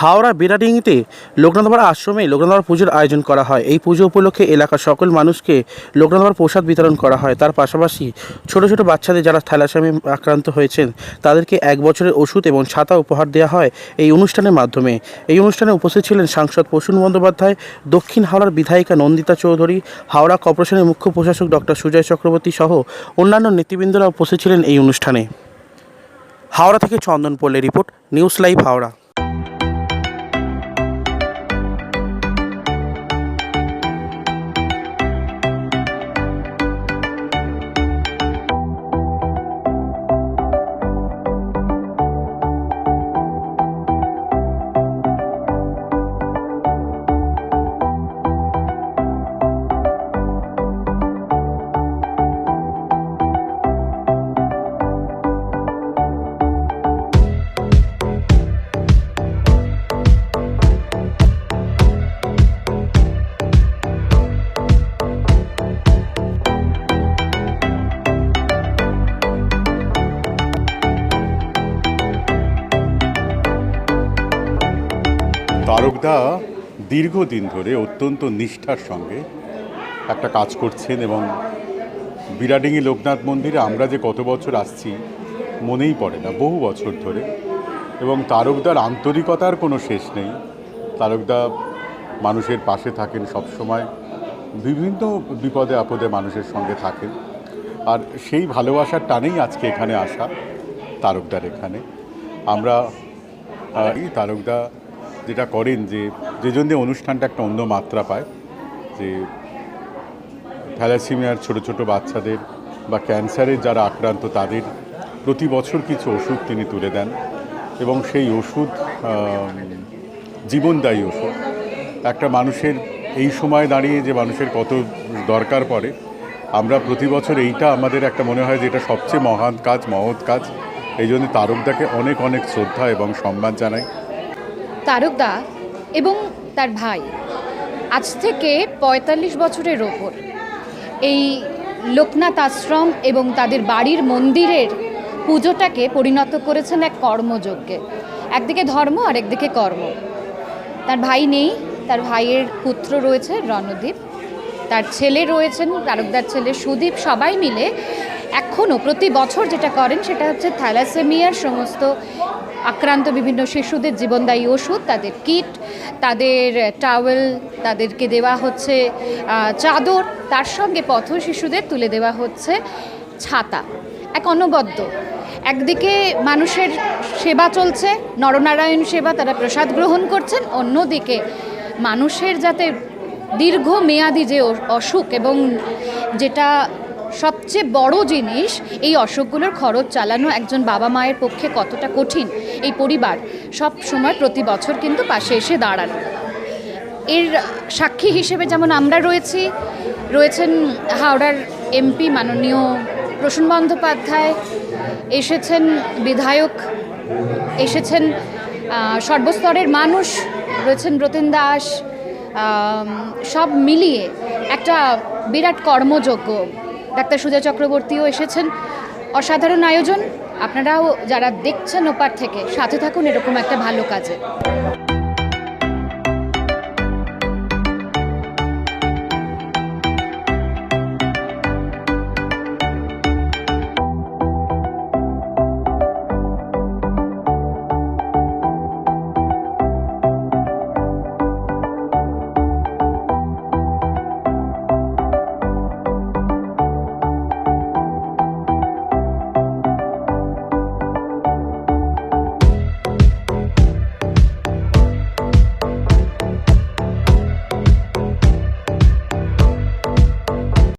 হাওড়া বেড়াডিঙিতে লোকনাথবার আশ্রমে লোকনাথবার পুজোর আয়োজন করা হয়। এই পুজো উপলক্ষে এলাকার সকল মানুষকে লোকনাথবার প্রসাদ বিতরণ করা হয়। তার পাশাপাশি ছোট ছোট বাচ্চাদের যারা থ্যালাসেমি আক্রান্ত হয়েছেন, তাদেরকে এক বছরের ওষুধ এবং ছাতা উপহার দেওয়া হয় এই অনুষ্ঠানের মাধ্যমে। এই অনুষ্ঠানে উপস্থিত ছিলেন সাংসদ প্রসূন বন্দ্যোপাধ্যায়, দক্ষিণ হাওড়ার বিধায়িকা নন্দিতা চৌধুরী, হাওড়া কর্পোরেশনের মুখ্য প্রশাসক ডক্টর সুজয় চক্রবর্তী সহ অন্যান্য নেতৃবৃন্দরা উপস্থিত ছিলেন এই অনুষ্ঠানে। হাওড়া থেকে Chandan Palli report, news live Howrah. তারকদা দীর্ঘদিন ধরে অত্যন্ত নিষ্ঠার সঙ্গে একটা কাজ করছেন এবং বিরাডিঙি লোকনাথ মন্দিরে আমরা যে কত বছর আসছি মনেই পড়ে না, বহু বছর ধরে। এবং তারকদার আন্তরিকতার কোনো শেষ নেই। তারকদা মানুষের পাশে থাকেন সবসময়, বিভিন্ন বিপদে আপদে মানুষের সঙ্গে থাকেন। আর সেই ভালোবাসার টানেই আজকে এখানে আসা তারকদার এখানে। আমরা এই তারকদা যেটা করেন যে যে জন্য অনুষ্ঠানটা একটা অন্য মাত্রা পায়, যে থ্যালাসিমিয়ার ছোট ছোট বাচ্চাদের বা ক্যান্সারের যারা আক্রান্ত তাদের প্রতি বছর কিছু ওষুধ তিনি তুলে দেন এবং সেই ওষুধ জীবনদায়ী ওষুধ। একটা মানুষের এই সময় দাঁড়িয়ে যে মানুষের কত দরকার পড়ে, আমরা প্রতি বছর এইটা আমাদের একটা মনে হয় যে এটা সবচেয়ে মহান কাজ, মহৎ কাজ। এই জন্য তারকদাকে অনেক অনেক শ্রদ্ধা এবং সম্মান জানাই। তারকদা এবং তার ভাই। আজ থেকে পঁয়তাল্লিশ বছরের ওপর। এই লোকনাথ আশ্রম এবং তাদের বাড়ির মন্দিরের পুজোটাকে পরিণত করেছেন এক কর্মযজ্ঞে। একদিকে ধর্ম আর একদিকে কর্ম। তার ভাই নেই, তার ভাইয়ের পুত্র রয়েছে, রণদীপ। তার ছেলে রয়েছেন, তারকদার ছেলে সুদীপ। সবাই মিলে এখনও প্রতি বছর যেটা করেন সেটা হচ্ছে থ্যালাসেমিয়ার সমস্ত আক্রান্ত বিভিন্ন শিশুদের জীবনদায়ী ওষুধ, তাদের কিট, তাদের টাওয়েল তাদেরকে দেওয়া হচ্ছে চাদর, তার সঙ্গে পথ শিশুদের তুলে দেওয়া হচ্ছে ছাতা। এক অনবদ্য। একদিকে মানুষের সেবা চলছে, নরনারায়ণ সেবা তারা প্রসাদ গ্রহণ করছেন, অন্যদিকে মানুষের যাতে দীর্ঘ মেয়াদি যে অসুখ এবং যেটা সবচেয়ে বড় জিনিস এই অসুখগুলোর খরচ চালানো একজন বাবা মায়ের পক্ষে কতটা কঠিন? এই পরিবার সব সময় প্রতি বছর কিন্তু পাশে এসে দাঁড়ান। এর সাক্ষী হিসেবে যেমন আমরা রয়েছি, রয়েছেন হাওড়ার এমপি মাননীয় প্রসূন বন্দ্যোপাধ্যায়, এসেছেন বিধায়ক, এসেছেন সর্বস্তরের মানুষ, রয়েছেন ব্রতেন দাস সব মিলিয়ে একটা বিরাট কর্মযোগ্য ডাক্তার সুজা চক্রবর্তীও এসেছেন। অসাধারণ আয়োজন। আপনারাও যারা দেখছেন ওপার থেকে, সাথে থাকুন, এরকম একটা ভালো কাজে।